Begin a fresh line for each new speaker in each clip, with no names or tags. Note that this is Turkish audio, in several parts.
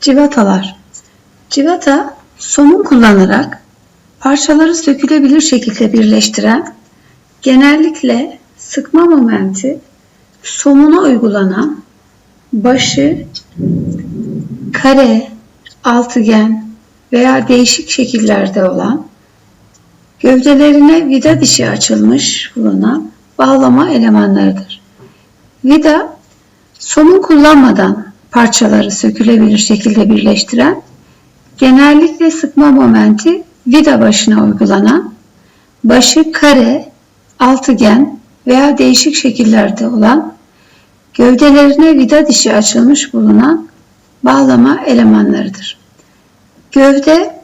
Civatalar Civata, somun kullanarak parçaları sökülebilir şekilde birleştiren, genellikle sıkma momenti somuna uygulanan, başı kare, altıgen veya değişik şekillerde olan, gövdelerine vida dişi açılmış bulunan bağlama elemanlarıdır. Vida, somun kullanmadan parçaları sökülebilir şekilde birleştiren, genellikle sıkma momenti vida başına uygulanan, başı kare, altıgen veya değişik şekillerde olan, gövdelerine vida dişi açılmış bulunan bağlama elemanlarıdır. Gövde,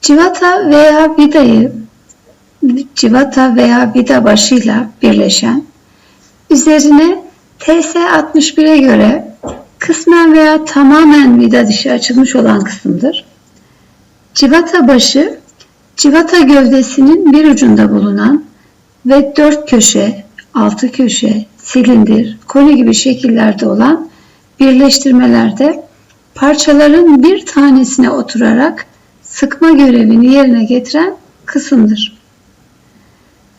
civata veya vidayı civata veya vida başıyla birleşen, üzerine TS61'e göre kısmen veya tamamen vida dışı açılmış olan kısımdır. Civata başı, civata gövdesinin bir ucunda bulunan ve dört köşe, altı köşe, silindir, koni gibi şekillerde olan birleştirmelerde parçaların bir tanesine oturarak sıkma görevini yerine getiren kısımdır.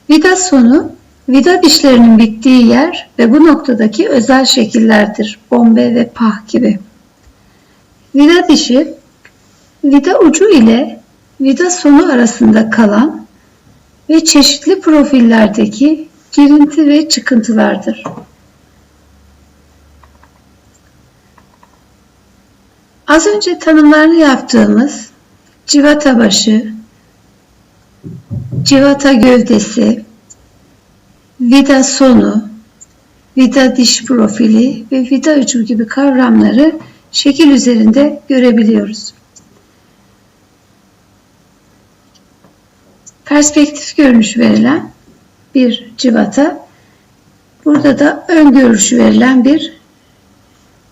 Vida sonu, vida dişlerinin bittiği yer ve bu noktadaki özel şekillerdir. Bombe ve pah gibi. Vida dişi, vida ucu ile vida sonu arasında kalan ve çeşitli profillerdeki girinti ve çıkıntılardır. Az önce tanımlarını yaptığımız civata başı, civata gövdesi, vida sonu, vida diş profili ve vida ucu gibi kavramları şekil üzerinde görebiliyoruz. Perspektif görünüş verilen bir civata, burada da ön görüşü verilen bir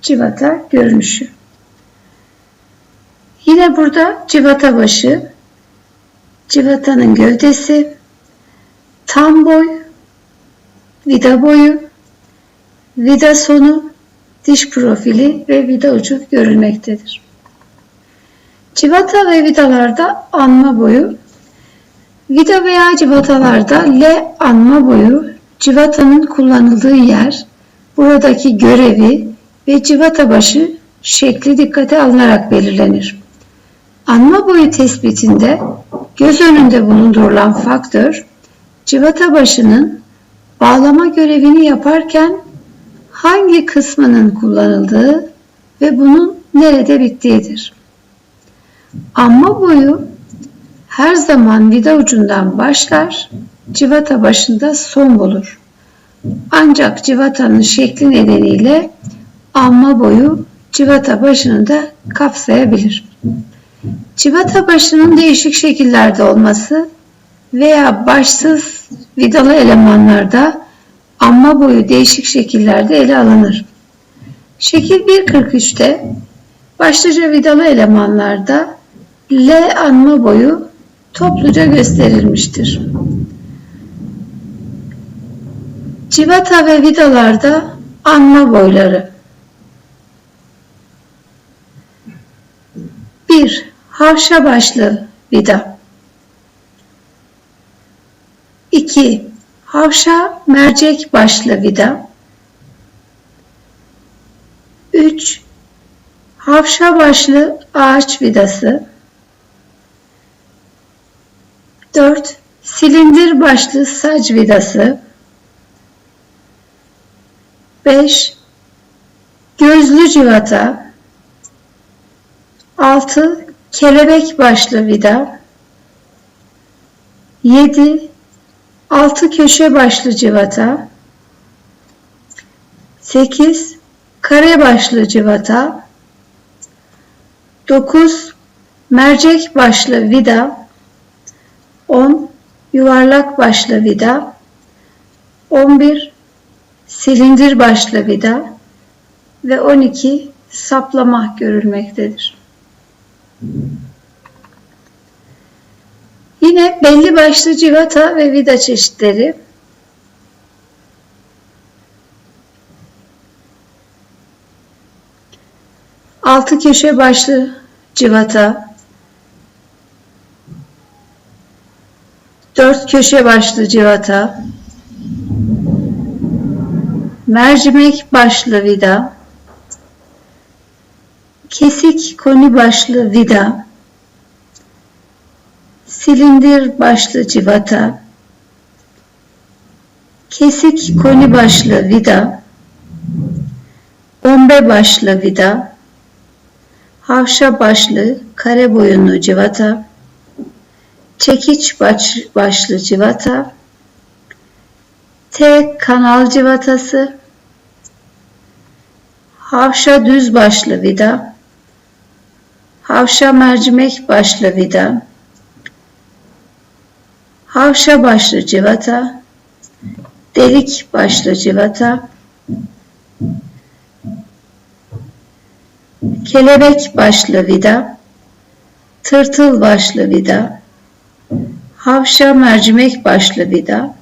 civata görünüşü. Yine burada civata başı, civatanın gövdesi, tam boy, vida boyu, vida sonu, diş profili ve vida ucu görülmektedir. Civata ve vidalarda anma boyu, vida veya civatalarda L anma boyu, civatanın kullanıldığı yer, buradaki görevi ve civata başı şekli dikkate alınarak belirlenir. Anma boyu tespitinde göz önünde bulundurulan faktör, civata başının bağlama görevini yaparken hangi kısmının kullanıldığı ve bunun nerede bittiğidir. Anma boyu her zaman vida ucundan başlar, civata başında son bulur. Ancak civatanın şekli nedeniyle anma boyu civata başını da kapsayabilir. Civata başının değişik şekillerde olması veya başsız vidalı elemanlarda amma boyu değişik şekillerde ele alınır. Şekil 1.43'te başlıca vidalı elemanlarda L anma boyu topluca gösterilmiştir. Civata ve vidalarda anma boyları 1. Havşa başlı vida 2. Havşa mercek başlı vida 3. Havşa başlı ağaç vidası 4. Silindir başlı sac vidası 5. Gözlü civata 6. Kelebek başlı vida 7. Altı köşe başlı civata 8. Kare başlı civata 9. Mercek başlı vida 10. Yuvarlak başlı vida 11. Silindir başlı vida ve 12. Saplama görülmektedir. Yine belli başlı civata ve vida çeşitleri. Altı köşe başlı civata. Dört köşe başlı civata. Mercimek başlı vida. Kesik koni başlı vida. Silindir başlı civata. Kesik koni başlı vida. Bombe başlı vida. Havşa başlı kare boyunlu civata. Çekiç baş, başlı civata. T kanal civatası. Havşa düz başlı vida. Havşa mercimek başlı vida. Havşa başlı civata. Delik başlı civata. Kelebek başlı vida. Tırtıl başlı vida. Havşa mercimek başlı vida.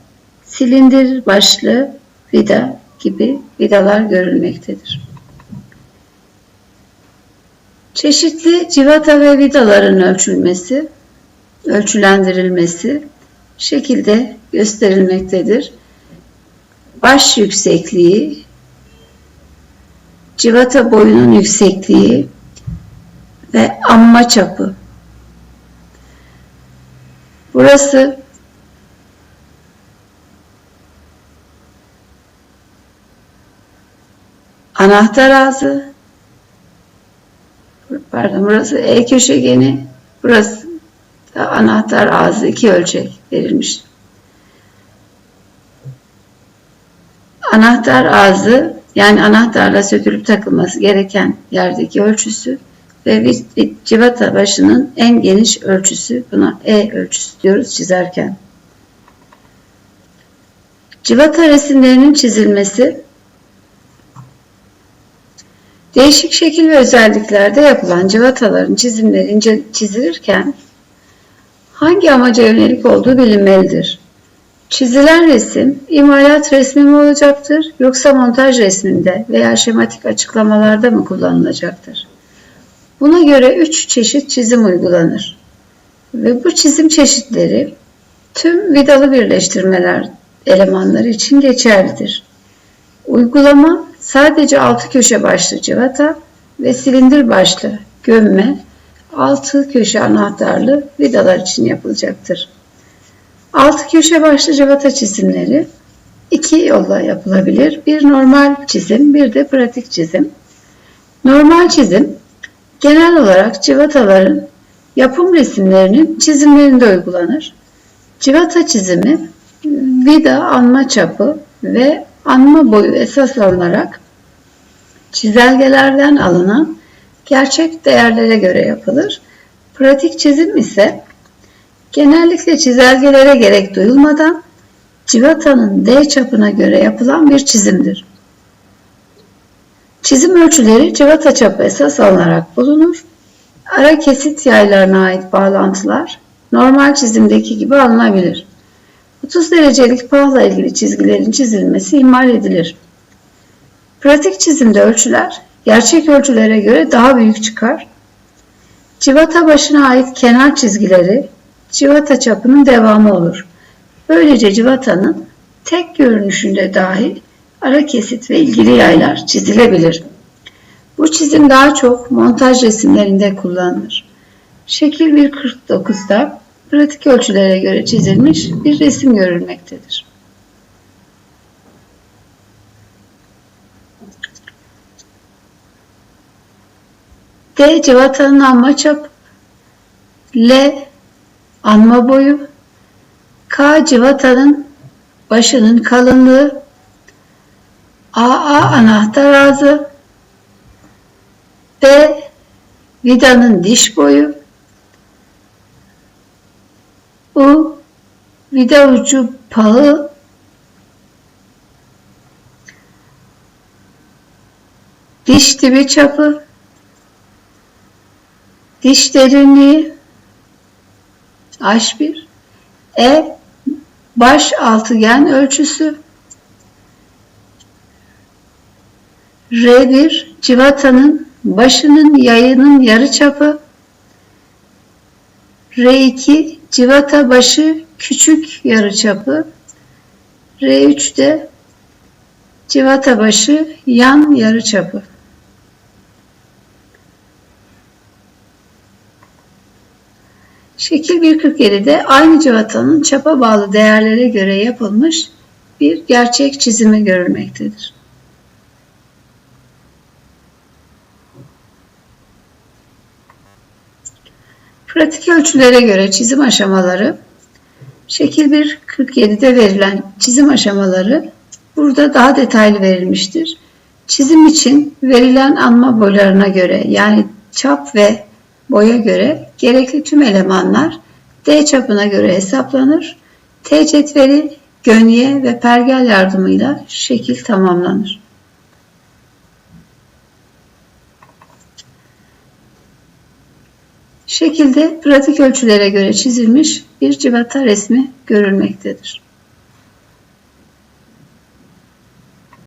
Silindir başlı vida gibi vidalar görülmektedir. Çeşitli civata ve vidaların ölçülmesi, ölçülendirilmesi şekilde gösterilmektedir. Baş yüksekliği, civata boyunun yüksekliği ve amma çapı. Burası anahtar ağzı, pardon burası E köşegeni, burası anahtar ağzı iki ölçek verilmiş. Anahtar ağzı yani anahtarla sökülüp takılması gereken yerdeki ölçüsü ve civata başının en geniş ölçüsü buna E ölçüsü diyoruz çizerken. Civata resimlerinin çizilmesi Değişik şekil ve özelliklerde yapılan civataların çizimleri ince çizilirken hangi amaca yönelik olduğu bilinmelidir. Çizilen resim imalat resmi mi olacaktır yoksa montaj resminde veya şematik açıklamalarda mı kullanılacaktır? Buna göre üç çeşit çizim uygulanır. Ve bu çizim çeşitleri tüm vidalı birleştirmeler elemanları için geçerlidir. Uygulama sadece altı köşe başlı civata ve silindir başlı gömme altı köşe anahtarlı vidalar için yapılacaktır. Altı köşe başlı civata çizimleri iki yolla yapılabilir. Bir normal çizim, bir de pratik çizim. Normal çizim genel olarak civataların yapım resimlerinin çizimlerinde uygulanır. Civata çizimi vida anma çapı ve anma boyu esas alınarak çizelgelerden alınan gerçek değerlere göre yapılır. Pratik çizim ise genellikle çizelgelere gerek duyulmadan civatanın D çapına göre yapılan bir çizimdir. Çizim ölçüleri civata çapı esas alınarak bulunur. Ara kesit yaylarına ait bağlantılar normal çizimdeki gibi alınabilir. 30 derecelik pahla ilgili çizgilerin çizilmesi ihmal edilir. Pratik çizimde ölçüler gerçek ölçülere göre daha büyük çıkar. Civata başına ait kenar çizgileri civata çapının devamı olur. Böylece civatanın tek görünüşünde dahi ara kesit ve ilgili yaylar çizilebilir. Bu çizim daha çok montaj resimlerinde kullanılır. Şekil 1.49'da pratik ölçülere göre çizilmiş bir resim görülmektedir. D civatanın anma çap, L anma boyu, K civatanın başının kalınlığı, AA anahtar ağzı, B vidanın diş boyu, U vida ucu pağı, diş dibi çapı, diş derinliği, H1, E baş altıgen ölçüsü, R1 civatanın başının yayının yarıçapı. R2 civata başı küçük yarıçapı. R3 de civata başı yan yarıçapı. Şekil 1.47'de aynı civatanın çapa bağlı değerlere göre yapılmış bir gerçek çizimi görülmektedir. Pratik ölçülere göre çizim aşamaları şekil 1.47'de verilen çizim aşamaları burada daha detaylı verilmiştir. Çizim için verilen anma boylarına göre yani çap ve boya göre gerekli tüm elemanlar D çapına göre hesaplanır. T cetveli, gönye ve pergel yardımıyla şekil tamamlanır. Şekilde pratik ölçülere göre çizilmiş bir civata resmi görülmektedir.